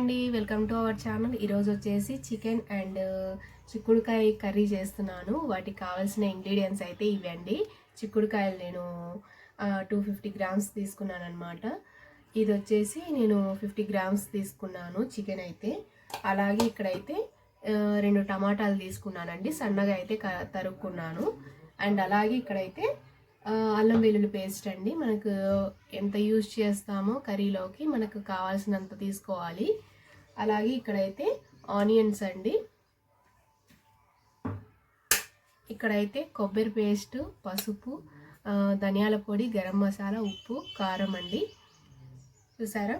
అండి welcome to our channel. ఈరోజు వచ్చేసి చికెన్ అండ్ చిక్కుడుకాయ కర్రీ చేస్తున్నాను. వాటికి కావాల్సిన ఇంగ్రీడియంట్స్ అయితే ఇవండి చిక్కుడుకాయలు నేను టూ ఫిఫ్టీ గ్రామ్స్ తీసుకున్నాను అనమాట ఇది వచ్చేసి నేను ఫిఫ్టీ గ్రామ్స్ తీసుకున్నాను చికెన్ అయితే. అలాగే ఇక్కడైతే రెండు టమాటాలు తీసుకున్నానండి. సన్నగా అయితే క- తరుక్కున్నాను. అండ్ అలాగే ఇక్కడైతే అల్లం వెల్లుల్లి పేస్ట్ అండి. మనకు ఎంత యూజ్ చేస్తామో కర్రీలోకి మనకు కావాల్సినంత తీసుకోవాలి. అలాగే ఇక్కడైతే ఆనియన్స్ అండి. ఇక్కడైతే కొబ్బరి పేస్ట్ పసుపు ధనియాల పొడి గరం మసాలా ఉప్పు కారం అండి. చూసారా?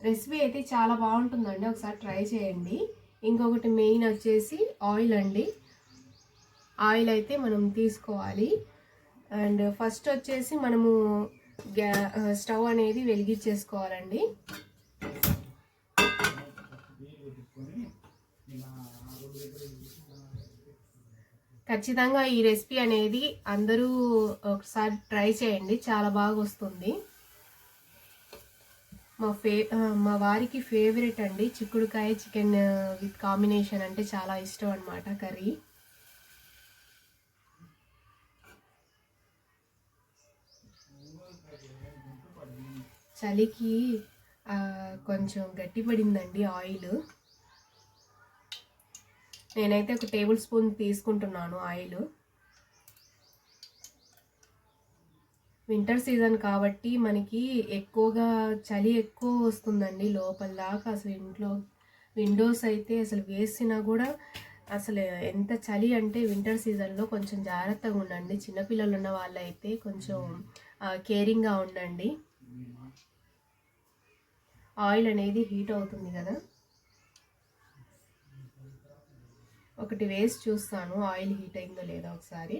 రెసిపీ అయితే చాలా బాగుంటుందండి. ఒకసారి ట్రై చేయండి. ఇంకొకటి మెయిన్ వచ్చేసి ఆయిల్ అండి. ఆయిల్ అయితే మనం తీసుకోవాలి. అండ్ ఫస్ట్ వచ్చేసి మనము గ్యా స్టవ్ అనేది వెలిగించేసుకోవాలండి. ఖచ్చితంగా ఈ రెసిపీ అనేది అందరూ ఒకసారి ట్రై చేయండి చాలా బాగా వస్తుంది. మా ఫే మా వారికి ఫేవరెట్ అండి చిక్కుడుకాయ చికెన్ విత్ కాంబినేషన్ అంటే చాలా ఇష్టం అనమాట కర్రీ. చలికి కొంచెం గట్టిపడిందండి ఆయిల్. నేనైతే ఒక టేబుల్ స్పూన్ తీసుకుంటున్నాను ఆయిల్. వింటర్ సీజన్ కాబట్టి మనకి ఎక్కువగా చలి ఎక్కువ వస్తుందండి లోపల దాకా. అసలు ఇంట్లో విండోస్ అయితే అసలు వేసినా కూడా అసలు ఎంత చలి అంటే వింటర్ సీజన్లో కొంచెం జాగ్రత్తగా ఉండండి. చిన్నపిల్లలు ఉన్న వాళ్ళైతే కొంచెం కేరింగ్గా ఉండండి. ఆయిల్ అనేది హీట్ అవుతుంది కదా. ఒకటి వేసి చూస్తాను ఆయిల్ హీట్ అయిందో లేదో ఒకసారి.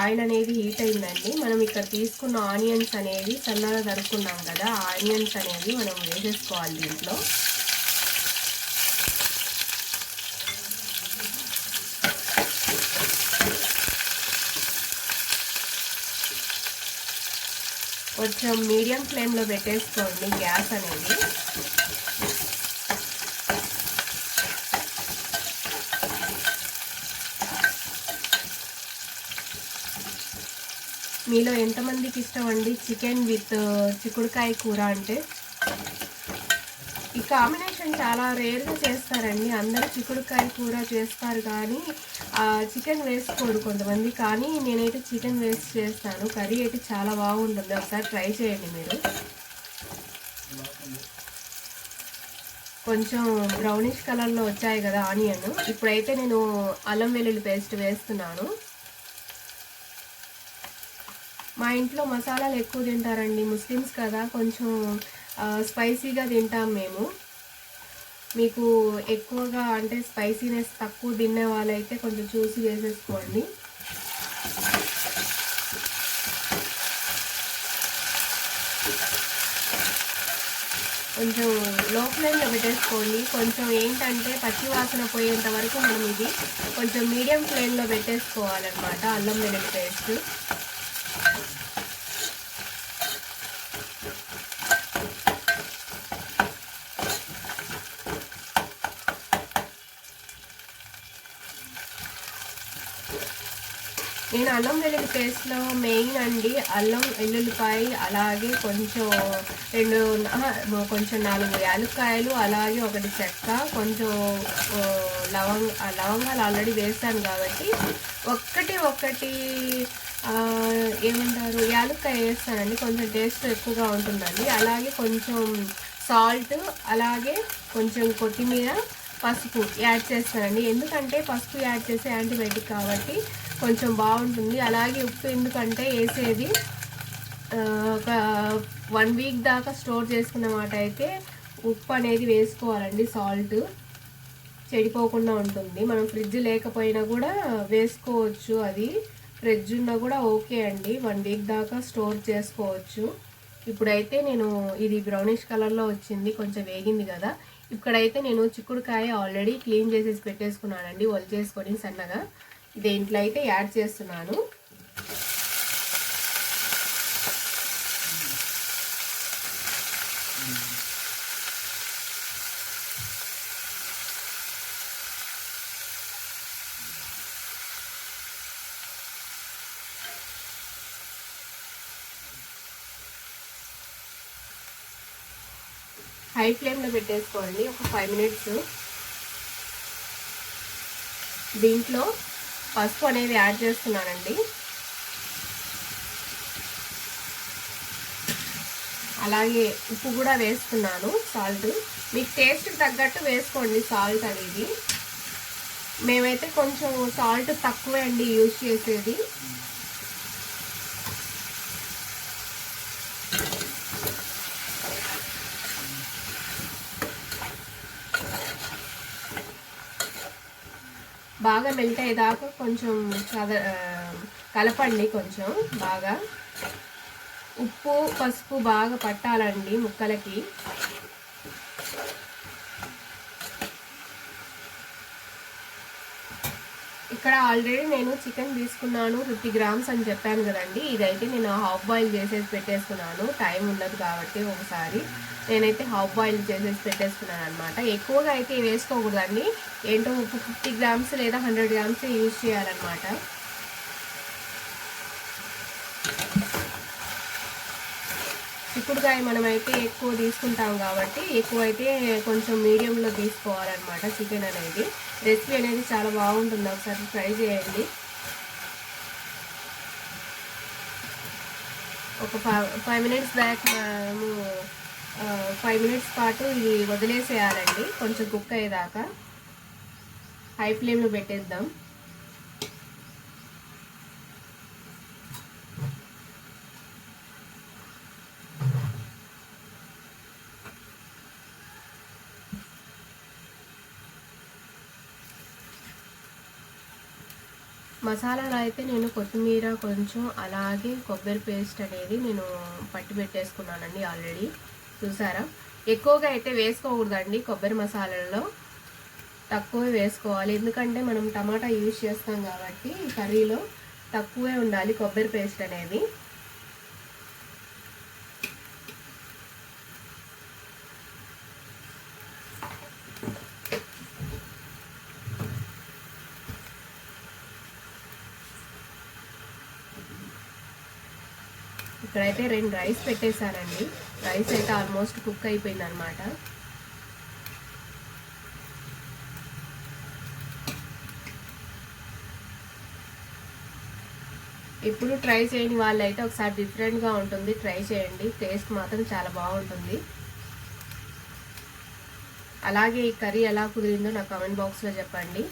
ఆయిల్ అనేది హీట్ అయిందండి. మనం ఇక్కడ తీసుకున్న ఆనియన్స్ అనేవి సన్నగా తరుక్కున్నాం కదా. ఆ ఆనియన్స్ అనేవి మనం వేసేసుకోవాలి దీంట్లో. కొంచెం మీడియం ఫ్లేమ్లో పెట్టేసుకోండి గ్యాస్ అనేది. మీలో ఎంతమందికి ఇష్టం అండి చికెన్ విత్ చిక్కుడుకాయ కూర అంటే? ఈ కాంబినేషన్ చాలా రేర్గా చేస్తారండి. అందరూ చిక్కుడుకాయ కూర చేస్తారు కానీ చికెన్ వేసుకోడు కొంతమంది కానీ నేనైతే చికెన్ వేస్ట్ చేస్తాను. కర్రీ అయితే చాలా బాగుంటుంది. ఒకసారి ట్రై చేయండి మీరు. కొంచెం బ్రౌనిష్ కలర్లో వచ్చాయి కదా ఆనియన్ ఇప్పుడైతే నేను అల్లం వెల్లుల్లి పేస్ట్ వేస్తున్నాను. మా ఇంట్లో మసాలాలు ఎక్కువ తింటారండి ముస్లిమ్స్ కదా. కొంచెం స్పైసీగా తింటాం మేము. మీకు ఎక్కువగా అంటే స్పైసీనెస్ తక్కువ తినే వాళ్ళైతే కొంచెం చూసి వేసేసుకోండి కొంచెం లో ఫ్లేమ్లో పెట్టేసుకోండి. కొంచెం ఏంటంటే పచ్చి వాసన పోయేంత వరకు మనం ఇది కొంచెం మీడియం ఫ్లేమ్లో పెట్టేసుకోవాలన్నమాట అల్లం వెల్లుల్లి పేస్ట్ నేను అల్లం వెల్లుల్లి పేస్ట్లో మెయిన్ అండి అల్లం వెల్లుల్లిపాయ అలాగే కొంచెం రెండు కొంచెం నాలుగు యాలక్కాయలు అలాగే ఒకటి చెక్క కొంచెం లవంగ లవంగాలు ఆల్రెడీ వేసాను కాబట్టి ఒక్కటి ఒక్కటి ఏమంటారు యాలుక్కాయ వేస్తానండి. కొంచెం టేస్ట్ ఎక్కువగా ఉంటుందండి. అలాగే కొంచెం సాల్ట్ అలాగే కొంచెం కొత్తిమీర పసుపు యాడ్ చేస్తానండి. ఎందుకంటే పసుపు యాడ్ చేసే యాంటీబయాటిక్ కాబట్టి కొంచెం బాగుంటుంది. అలాగే ఉప్పు ఎందుకంటే వేసేది ఒక వన్ వీక్ దాకా స్టోర్ చేసుకున్న మాట అయితే ఉప్పు అనేది వేసుకోవాలండి సాల్ట్. చెడిపోకుండా ఉంటుంది. మనం ఫ్రిడ్జ్ లేకపోయినా కూడా వేసుకోవచ్చు అది. ఫ్రిడ్జ్ ఉన్నా కూడా ఓకే అండి. వన్ వీక్ దాకా స్టోర్ చేసుకోవచ్చు. ఇప్పుడైతే నేను ఇది బ్రౌనిష్ కలర్లో వచ్చింది కొంచెం వేగింది కదా. ఇక్కడైతే నేను చిక్కుడుకాయ ఆల్రెడీ క్లీన్ చేసేసి పెట్టేసుకున్నానండి వల్ చేసుకొని సన్నగా. దేంట్లో అయితే యాడ్ చేస్తున్నాను. హై ఫ్లేమ్లో పెట్టేసుకోండి ఒక ఫైవ్ మినిట్స్. దీంట్లో పసుపు అనేది యాడ్ చేస్తున్నానండి. అలాగే ఉప్పు కూడా వేస్తున్నాను సాల్ట్. మీకు టేస్ట్కి తగ్గట్టు వేసుకోండి సాల్ట్ అనేది. మేమైతే కొంచెం సాల్ట్ తక్కువే అండి యూజ్ చేసేది. బాగా మెల్ట్ అయ్యేదాకా కొంచెం చద కలపండి కొంచెం బాగా. ఉప్పు పసుపు బాగా పట్టాలండి ముక్కలకి. ఇక్కడ ఆల్రెడీ నేను చికెన్ తీసుకున్నాను ఫిఫ్టీ గ్రామ్స్ అని చెప్పాను కదండి. ఇదైతే నేను హాఫ్ బాయిల్ చేసేసి పెట్టేసుకున్నాను. టైం ఉండదు కాబట్టి ఒకసారి నేనైతే హాఫ్ బాయిల్ చేసేసి పెట్టేసుకున్నాను అనమాట ఎక్కువగా అయితే వేసుకోకూడదండి. ఏంటో ఫిఫ్టీ గ్రామ్స్ లేదా హండ్రెడ్ గ్రామ్స్ యూజ్ చేయాలన్నమాట. చిక్కుడుకాయ మనమైతే ఎక్కువ తీసుకుంటాం కాబట్టి ఎక్కువైతే కొంచెం మీడియంలో తీసుకోవాలన్నమాట చికెన్ అనేది. రెసిపీ అనేది చాలా బాగుంటుంది. ఒకసారి ట్రై చేయండి. ఒక ఫైవ్ మినిట్స్ బ్యాక్ మనము ఫైవ్ మినిట్స్ పాటు ఇది వదిలేసేయాలండి. కొంచెం కుక్ అయ్యేదాకా. హై ఫ్లేమ్లో పెట్టేద్దాం. మసాలాలో అయితే నేను కొత్తిమీర కొంచెం అలాగే కొబ్బరి పేస్ట్ అనేది నేను పట్టి పెట్టేసుకున్నానండి ఆల్రెడీ. చూసారా? ఎక్కువగా అయితే వేసుకోకూడదండి కొబ్బరి మసాలాలో తక్కువే వేసుకోవాలి. ఎందుకంటే మనం టమాటా యూజ్ చేస్తాం కాబట్టి కర్రీలో తక్కువే ఉండాలి కొబ్బరి పేస్ట్ అనేది. అయితే రెండు రైస్ పెట్టేశానండి రైస్ అయితే ఆల్మోస్ట్ కుక్ అయిపోయింది అనమాట ఇప్పుడు ట్రై చేయని వాళ్ళు అయితే ఒకసారి డిఫరెంట్గా ఉంటుంది. ట్రై చేయండి. టేస్ట్ మాత్రం చాలా బాగుంటుంది. అలాగే ఈ కర్రీ ఎలా కుదిరిందో నాకు కామెంట్ బాక్స్లో చెప్పండి.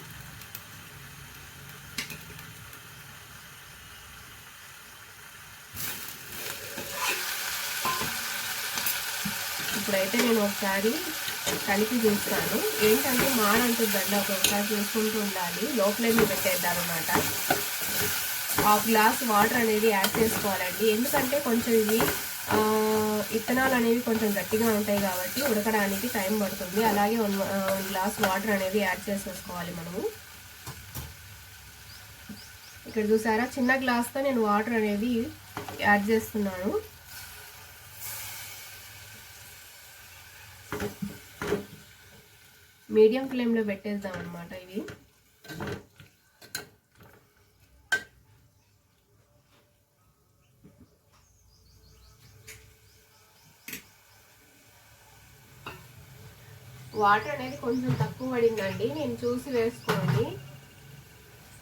ఇప్పుడైతే నేను ఒకసారి కలిపి చూస్తాను. ఏంటంటే మాడంటుందండి ఒకసారి చూసుకుంటూ ఉండాలి. లోపలే పెట్టేద్దాం అనమాట హాఫ్ గ్లాస్ వాటర్ అనేది యాడ్ చేసుకోవాలండి. ఎందుకంటే కొంచెం ఇవి ఇత్తనాలు అనేవి కొంచెం గట్టిగా ఉంటాయి కాబట్టి ఉడకడానికి టైం పడుతుంది. అలాగే వన్ గ్లాస్ వాటర్ అనేది యాడ్ చేసేసుకోవాలి మనము. ఇక్కడ చూసారా? చిన్న గ్లాస్తో నేను వాటర్ అనేది యాడ్ చేస్తున్నాను. మీడియం ఫ్లేమ్లో పెట్టేద్దాం అనమాట ఇవి వాటర్ అనేది కొంచెం తక్కువ పడిందండి. నేను చూసి వేసుకోండి.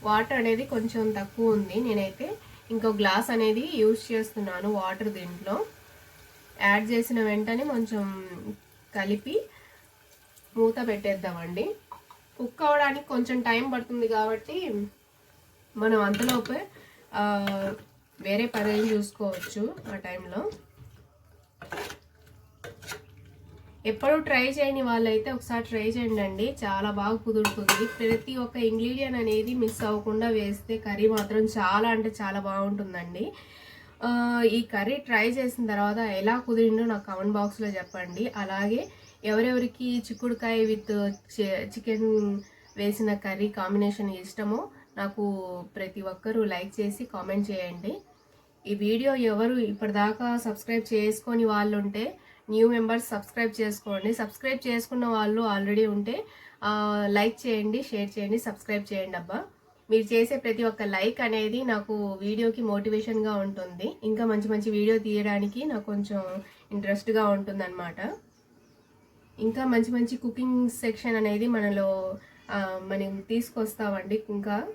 వాటర్ అనేది కొంచెం తక్కువ ఉంది. నేనైతే ఇంకో గ్లాస్ అనేది యూజ్ చేస్తున్నాను వాటర్ దీంట్లో. యాడ్ చేసిన వెంటనే కొంచెం కలిపి మూత పెట్టేద్దామండి. కుక్ అవ్వడానికి కొంచెం టైం పడుతుంది కాబట్టి మనం అంతలోపే వేరే పని చూసుకోవచ్చు ఆ టైంలో. ఎప్పుడు ట్రై చేయని వాళ్ళైతే ఒకసారి ట్రై చేయండి చాలా బాగా కుదురుతుంది. ప్రతి ఒక్క ఇంగ్రీడియంట్ అనేది మిస్ అవ్వకుండా వేస్తే కర్రీ మాత్రం చాలా అంటే చాలా బాగుంటుందండి. ఈ కర్రీ ట్రై చేసిన తర్వాత ఎలా కుదిరిందో నాకు కామెంట్ బాక్స్లో చెప్పండి. అలాగే ఎవరెవరికి చిక్కుడుకాయ విత్ చికెన్ వేసిన కర్రీ కాంబినేషన్ ఇష్టమో నాకు ప్రతి ఒక్కరూ లైక్ చేసి కామెంట్ చేయండి. ఈ వీడియో ఎవరు ఇప్పటిదాకా సబ్స్క్రైబ్ చేసుకొని వాళ్ళు ఉంటే న్యూ మెంబర్స్ సబ్స్క్రైబ్ చేసుకోండి. సబ్స్క్రైబ్ చేసుకున్న వాళ్ళు ఆల్రెడీ ఉంటే లైక్ చేయండి షేర్ చేయండి సబ్స్క్రైబ్ చేయండి అబ్బా. మీరు చేసే ప్రతి ఒక్క లైక్ అనేది నాకు వీడియోకి మోటివేషన్గా ఉంటుంది. ఇంకా మంచి మంచి వీడియో తీయడానికి నాకు కొంచెం ఇంట్రెస్ట్గా ఉంటుంది ఇంకా మంచి మంచి కుకింగ్ సెక్షన్ అనేది మనలో మనం తీసుకొస్తామండి ఇంకా.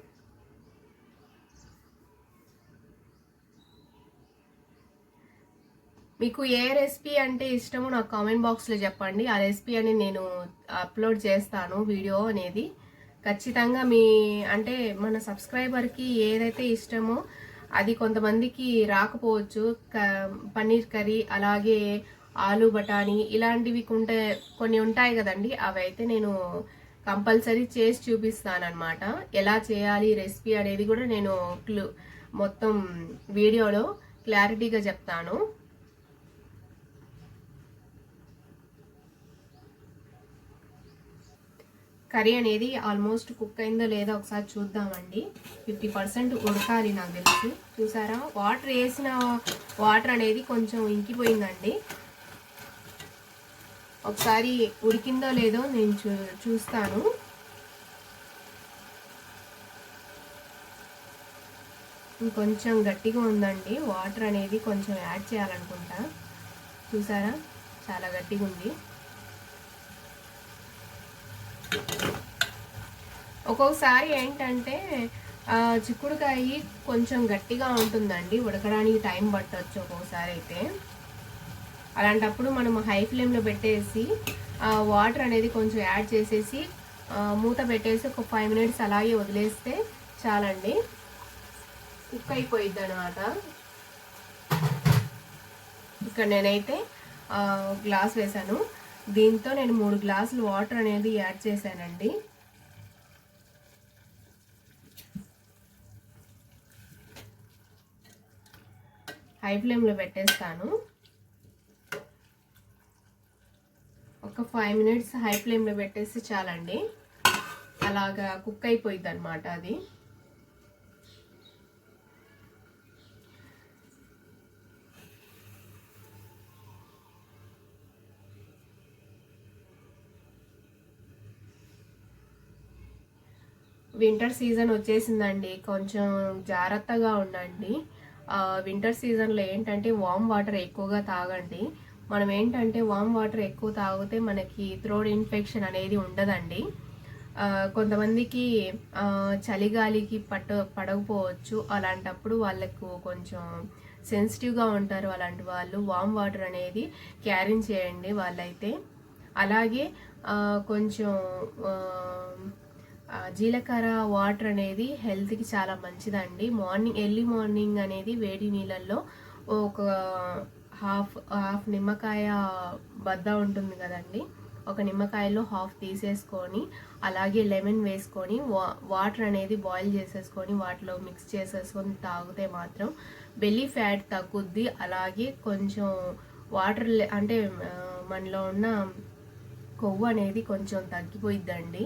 మీకు ఏ రెసిపీ అంటే ఇష్టమో నాకు కామెంట్ బాక్స్లో చెప్పండి. ఆ రెసిపీ అని నేను అప్లోడ్ చేస్తాను వీడియో అనేది. ఖచ్చితంగా మీ అంటే మన సబ్స్క్రైబర్కి ఏదైతే ఇష్టమో అది కొంతమందికి రాకపోవచ్చు. క- పన్నీర్ కర్రీ అలాగే ఆలు బఠానీ ఇలాంటివి ఉంటే కొన్ని ఉంటాయి కదండి. అవి అయితే నేను కంపల్సరీ చేసి చూపిస్తానమాట ఎలా చేయాలి రెసిపీ అనేది కూడా నేను క్లు మొత్తం వీడియోలో క్లారిటీగా చెప్తాను. కర్రీ అనేది ఆల్మోస్ట్ కుక్ అయిందో లేదో ఒకసారి చూద్దామండి. ఫిఫ్టీ పర్సెంట్ ఉడకాలి నాకు తెలిసి. చూసారా? వాటర్ వేసిన వాటర్ అనేది కొంచెం ఇంకిపోయిందండి. ఒకసారి ఉడికిందో లేదో నేను చూ చూస్తాను. ఇంకొంచెం గట్టిగా ఉందండి. వాటర్ అనేది కొంచెం యాడ్ చేయాలనుకుంటా. చూసారా? చాలా గట్టిగా ఉంది. ఒక్కొక్కసారి ఏంటంటే చిక్కుడుకాయ కొంచెం గట్టిగా ఉంటుందండి. ఉడకడానికి టైం పట్టవచ్చు ఒక్కొక్కసారి అయితే. అలాంటప్పుడు మనం హై ఫ్లేమ్లో పెట్టేసి ఆ, వాటర్ అనేది కొంచెం యాడ్ చేసేసి మూత పెట్టేసి ఒక ఫైవ్ మినిట్స్ అలాగే వదిలేస్తే చాలండి. కుక్ అయిపోయిద్ది అనమాట ఇక్కడ నేనైతే గ్లాస్ వేసాను దీంతో నేను మూడు గ్లాసులు వాటర్ అనేది యాడ్ చేశానండి. హై ఫ్లేమ్లో పెట్టేస్తాను. ఒక ఫైవ్ మినిట్స్ హై ఫ్లేమ్లో పెట్టేసి చాలండి. అలాగా కుక్ అయిపోయింది అనమాట అది. వింటర్ సీజన్ వచ్చేసిందండి. కొంచెం జాగ్రత్తగా ఉండండి. వింటర్ సీజన్లో ఏంటంటే వామ్ వాటర్ ఎక్కువగా తాగండి. మనం ఏంటంటే వామ్ వాటర్ ఎక్కువ తాగితే మనకి థ్రోట్ ఇన్ఫెక్షన్ అనేది ఉండదండి. కొంతమందికి చలిగాలికి పట్ట పడకపోవచ్చు. అలాంటప్పుడు వాళ్ళకు కొంచెం సెన్సిటివ్గా ఉంటారు అలాంటి వాళ్ళు. వామ్ వాటర్ అనేది క్యారీ చేయండి వాళ్ళైతే. అలాగే కొంచెం జీలకర్ర వాటర్ అనేది హెల్త్కి చాలా మంచిదండి. మార్నింగ్ ఎర్లీ మార్నింగ్ అనేది వేడి నీళ్ళల్లో ఒక హాఫ్ హాఫ్ నిమ్మకాయ బద్ద ఉంటుంది కదండి. ఒక నిమ్మకాయలో హాఫ్ తీసేసుకొని అలాగే లెమన్ వేసుకొని వా వాటర్ అనేది బాయిల్ చేసేసుకొని వాటిలో మిక్స్ చేసేసుకొని తాగితే మాత్రం బెల్లీ ఫ్యాట్ తగ్గుద్ది. అలాగే కొంచెం వాటర్ అంటే మనలో ఉన్న కొవ్వు అనేది కొంచెం తగ్గిపోయిద్దండి.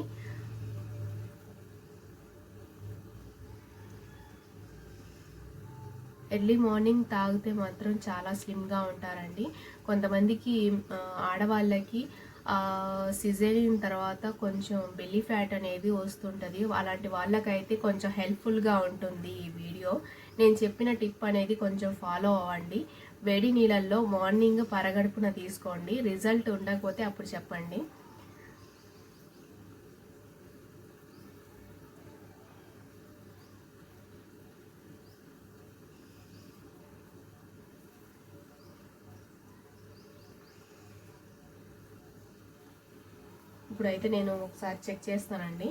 ఎర్లీ మార్నింగ్ తాగితే మాత్రం చాలా స్లిమ్గా ఉంటారండి. కొంతమందికి ఆడవాళ్ళకి సిజేరియన్ తర్వాత కొంచెం బెల్లీ ఫ్యాట్ అనేది వస్తుంటుంది. అలాంటి వాళ్ళకైతే కొంచెం హెల్ప్ఫుల్గా ఉంటుంది ఈ వీడియో. నేను చెప్పిన టిప్ అనేది కొంచెం ఫాలో అవ్వండి. వేడి నీళ్ళల్లో మార్నింగ్ పరగడుపున తీసుకోండి. రిజల్ట్ ఉండకపోతే అప్పుడు చెప్పండి. ఇప్పుడైతే నేను ఒకసారి చెక్ చేస్తానండి.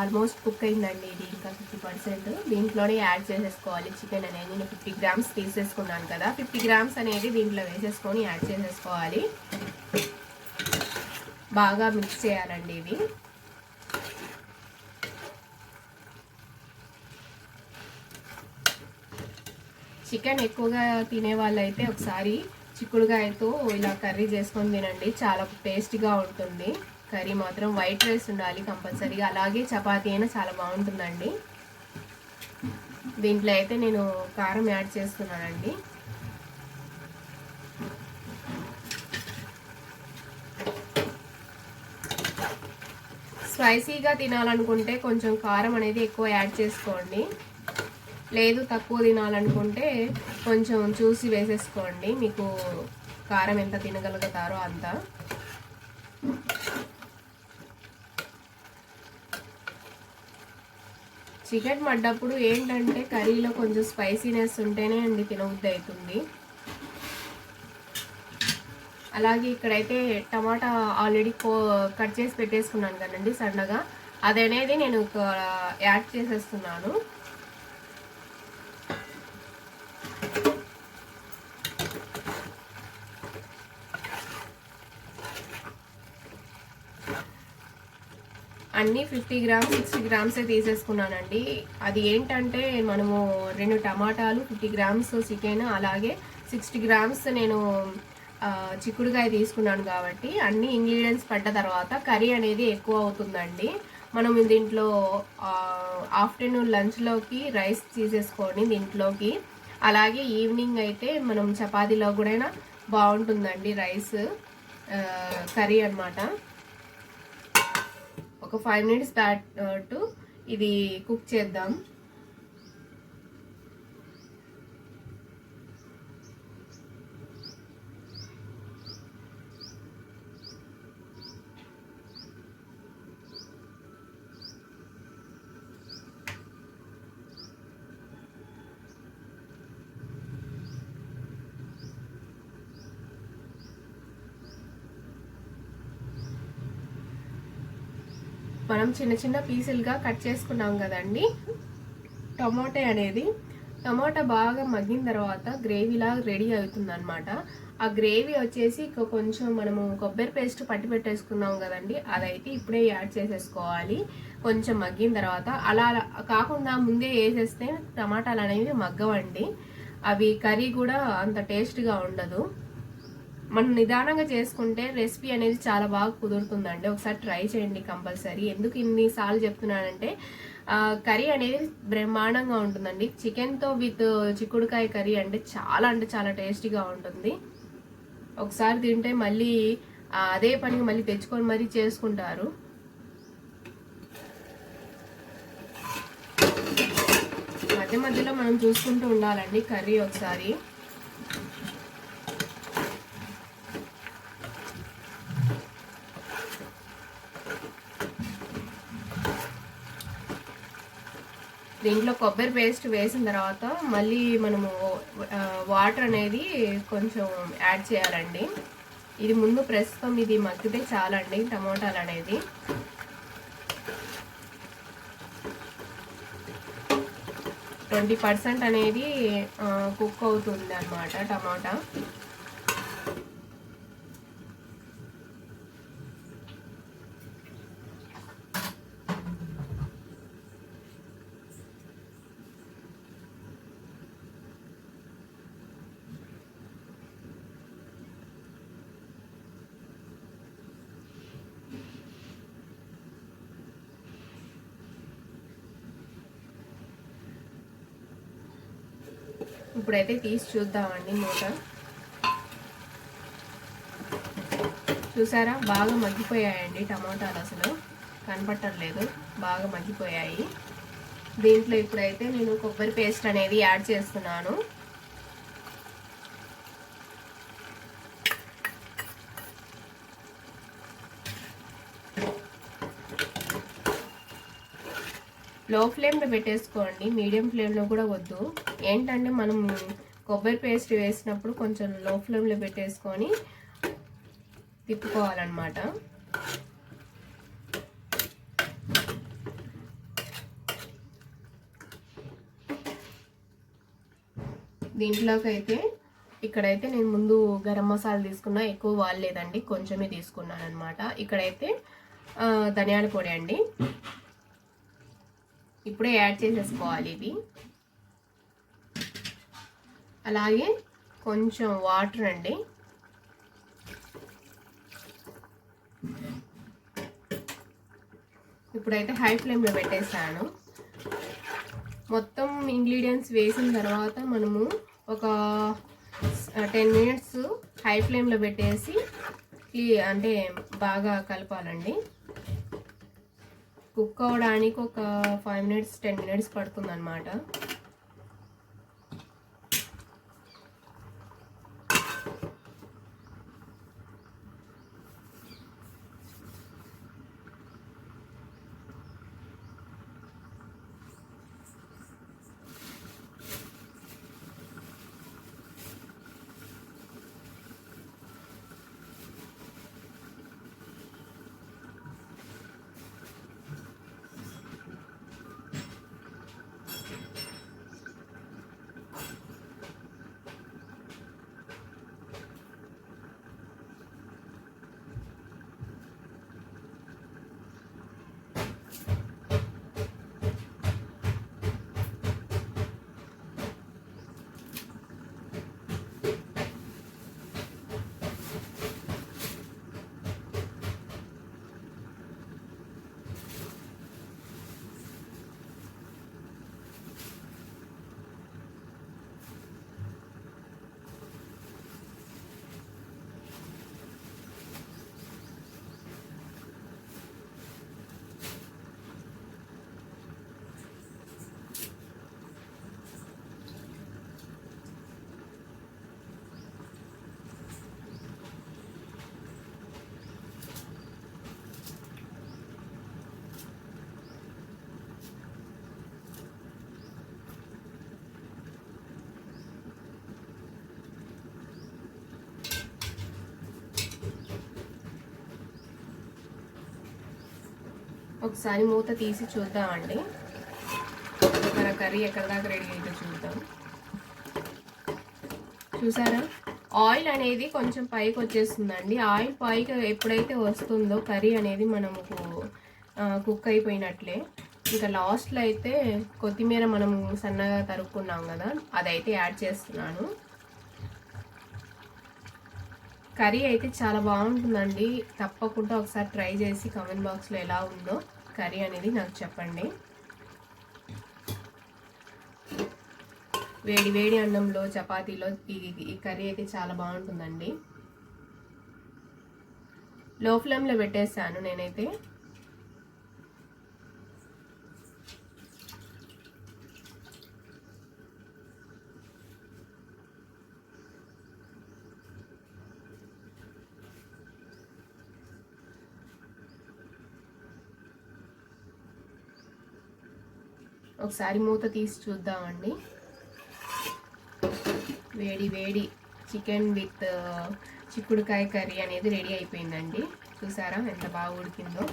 ఆల్మోస్ట్ కుక్ అయిందండి ఇది ఇంకా ఫిఫ్టీ పర్సెంట్ దీంట్లోనే యాడ్ చేసేసుకోవాలి చికెన్ అనేది. నేను ఫిఫ్టీ గ్రామ్స్ తీసేసుకున్నాను కదా. ఫిఫ్టీ గ్రామ్స్ అనేది దీంట్లో వేసేసుకొని యాడ్ చేసేసుకోవాలి. బాగా మిక్స్ చేయాలండి ఇవి. చికెన్ ఎక్కువగా తినే వాళ్ళైతే ఒకసారి చిక్కుడుకాయతో ఇలా కర్రీ చేసుకొని తినండి. చాలా టేస్టీగా ఉంటుంది. కర్రీ మాత్రం వైట్ రైస్ ఉండాలి కంపల్సరీగా. అలాగే చపాతీ అయినా చాలా బాగుంటుందండి. దీంట్లో అయితే నేను కారం యాడ్ చేస్తున్నానండి. స్పైసీగా తినాలనుకుంటే కొంచెం కారం అనేది ఎక్కువ యాడ్ చేసుకోండి. లేదు తక్కువ తినాలనుకుంటే కొంచెం చూసి వేసేసుకోండి. మీకు కారం ఎంత తినగలుగుతారో అంత. చికెన్ పడ్డప్పుడు ఏంటంటే కర్రీలో కొంచెం స్పైసీనెస్ ఉంటేనే అండి తినబుద్ధి అవుతుంది. అలాగే ఇక్కడైతే టమాటా ఆల్రెడీ కో కట్ చేసి పెట్టేసుకున్నాను కదండి సన్నగా. అదనేది నేను యాడ్ చేసేస్తున్నాను. అన్నీ ఫిఫ్టీ గ్రామ్స్ సిక్స్టీ గ్రామ్సే తీసేసుకున్నానండి. అది ఏంటంటే మనము రెండు టమాటాలు ఫిఫ్టీ గ్రామ్స్ చికెన్ అలాగే సిక్స్టీ గ్రామ్స్ నేను చిక్కుడుకాయ తీసుకున్నాను కాబట్టి అన్ని ఇంగ్రీడియంట్స్ పడ్డ తర్వాత కర్రీ అనేది ఎక్కువ అవుతుందండి. మనం దీంట్లో ఆఫ్టర్నూన్ లంచ్లోకి రైస్ తీసేసుకొని దీంట్లోకి అలాగే ఈవినింగ్ అయితే మనం చపాతీలో కూడా బాగుంటుందండి రైస్ కర్రీ అనమాట ఒక ఫైవ్ మినిట్స్ బ్యాట్ టు ఇది కుక్ చేద్దాం. మనం చిన్న చిన్న పీసులుగా కట్ చేసుకున్నాం కదండి. టమాటా అనేది టమాటా బాగా మగ్గిన తర్వాత గ్రేవీలా రెడీ అవుతుందనమాట ఆ గ్రేవీ వచ్చేసి కొంచెం మనము కొబ్బరి పేస్ట్ పట్టి పెట్టేసుకున్నాం కదండి. అదైతే ఇప్పుడే యాడ్ చేసేసుకోవాలి. కొంచెం మగ్గిన తర్వాత అలా కాకుండా ముందే వేసేస్తే టమాటాలు అనేవి మగ్గవండి. అవి కర్రీ కూడా అంత టేస్ట్గా ఉండదు. మనం నిదానంగా చేసుకుంటే రెసిపీ అనేది చాలా బాగా కుదురుతుందండి. ఒకసారి ట్రై చేయండి కంపల్సరీ. ఎందుకు ఇన్నిసార్లు చెప్తున్నానంటే కర్రీ అనేది బ్రహ్మాండంగా ఉంటుందండి. చికెన్తో విత్ చిక్కుడుకాయ కర్రీ అంటే చాలా అంటే చాలా టేస్టీగా ఉంటుంది. ఒకసారి తింటే మళ్ళీ అదే పనికి మళ్ళీ తెచ్చుకొని మరీ చేసుకుంటారు. మధ్య మధ్యలో మనం చూసుకుంటూ ఉండాలండి కర్రీ ఒకసారి. దీంట్లో కొబ్బరి పేస్ట్ వేసిన తర్వాత మళ్ళీ మనము వాటర్ అనేది కొంచెం యాడ్ చేయాలండి. ఇది ముందు ప్రస్తుతం ఇది మగ్గితే చాలండి టమోటాలు అనేది. ట్వంటీ పర్సెంట్ అనేది కుక్ అవుతుంది అనమాట టమాటా. ఇప్పుడైతే తీసి చూద్దామండి మూత. చూసారా? బాగా మగ్గిపోయాయండి టమాటాలు అసలు. కనపట్టలేదు బాగా మగ్గిపోయాయి. దీంట్లో ఇప్పుడైతే నేను కొబ్బరి పేస్ట్ అనేది యాడ్ చేస్తున్నాను. లో ఫ్లేమ్లో పెట్టేసుకోండి. మీడియం ఫ్లేమ్లో కూడా వద్దు. ఏంటంటే మనం కొబ్బరి పేస్ట్ వేసినప్పుడు కొంచెం లో ఫ్లేమ్లో పెట్టేసుకొని తిప్పుకోవాలన్నమాట. దీంట్లోకి అయితే ఇక్కడైతే నేను ముందు గరం మసాలా తీసుకున్నా. ఎక్కువ వాడలేదండి. కొంచెమే తీసుకున్నాను అనమాట ఇక్కడైతే ధనియాల పొడి అండి. ఇప్పుడే యాడ్ చేసేసుకోవాలి ఇవి. అలాగే కొంచెం వాటర్ అండి. ఇప్పుడైతే హై ఫ్లేమ్లో పెట్టేసాను. మొత్తం ఇంగ్రీడియంట్స్ వేసిన తర్వాత మనము ఒక టెన్ మినిట్స్ హై ఫ్లేమ్లో పెట్టేసి అంటే బాగా కలపాలండి. కుక్ అవ్వడానికి ఒక ఫైవ్ మినిట్స్ టెన్ మినిట్స్ పడుతుంది అనమాట ఒకసారి మూత తీసి చూద్దామండి. మన కర్రీ ఎక్కడిదాకా రెడీ అయితే చూద్దాం. చూసారా? ఆయిల్ అనేది కొంచెం పైకి వచ్చేస్తుందండి. ఆయిల్ పైకి ఎప్పుడైతే వస్తుందో కర్రీ అనేది మనము కుక్ అయిపోయినట్లే. ఇంకా లాస్ట్లో అయితే కొత్తిమీర మనము సన్నగా తరుక్కున్నాం కదా అదైతే యాడ్ చేస్తున్నాను. కర్రీ అయితే చాలా బాగుంటుందండి. తప్పకుండా ఒకసారి ట్రై చేసి కామెంట్ బాక్స్లో ఎలా ఉందో. కర్రీ అనేది నాకు చెప్పండి. వేడి వేడి అన్నంలో చపాతీలో ఈ ఈ కర్రీ అయితే చాలా బాగుంటుందండి. లో ఫ్లేమ్లో పెట్టేసాను నేనైతే. ఒకసారి మూత తీసి చూద్దామండి. వేడి వేడి చికెన్ విత్ చిక్కుడుకాయ కర్రీ అనేది రెడీ అయిపోయిందండి. చూసారా ఎంత బాగా ఉడికిందో.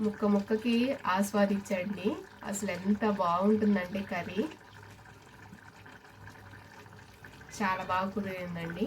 ముక్క ముక్కకి ఆస్వాదించండి. అసలు ఎంత బాగుంటుందంటే కర్రీ. చాలా బాగా కుదిరిందండి.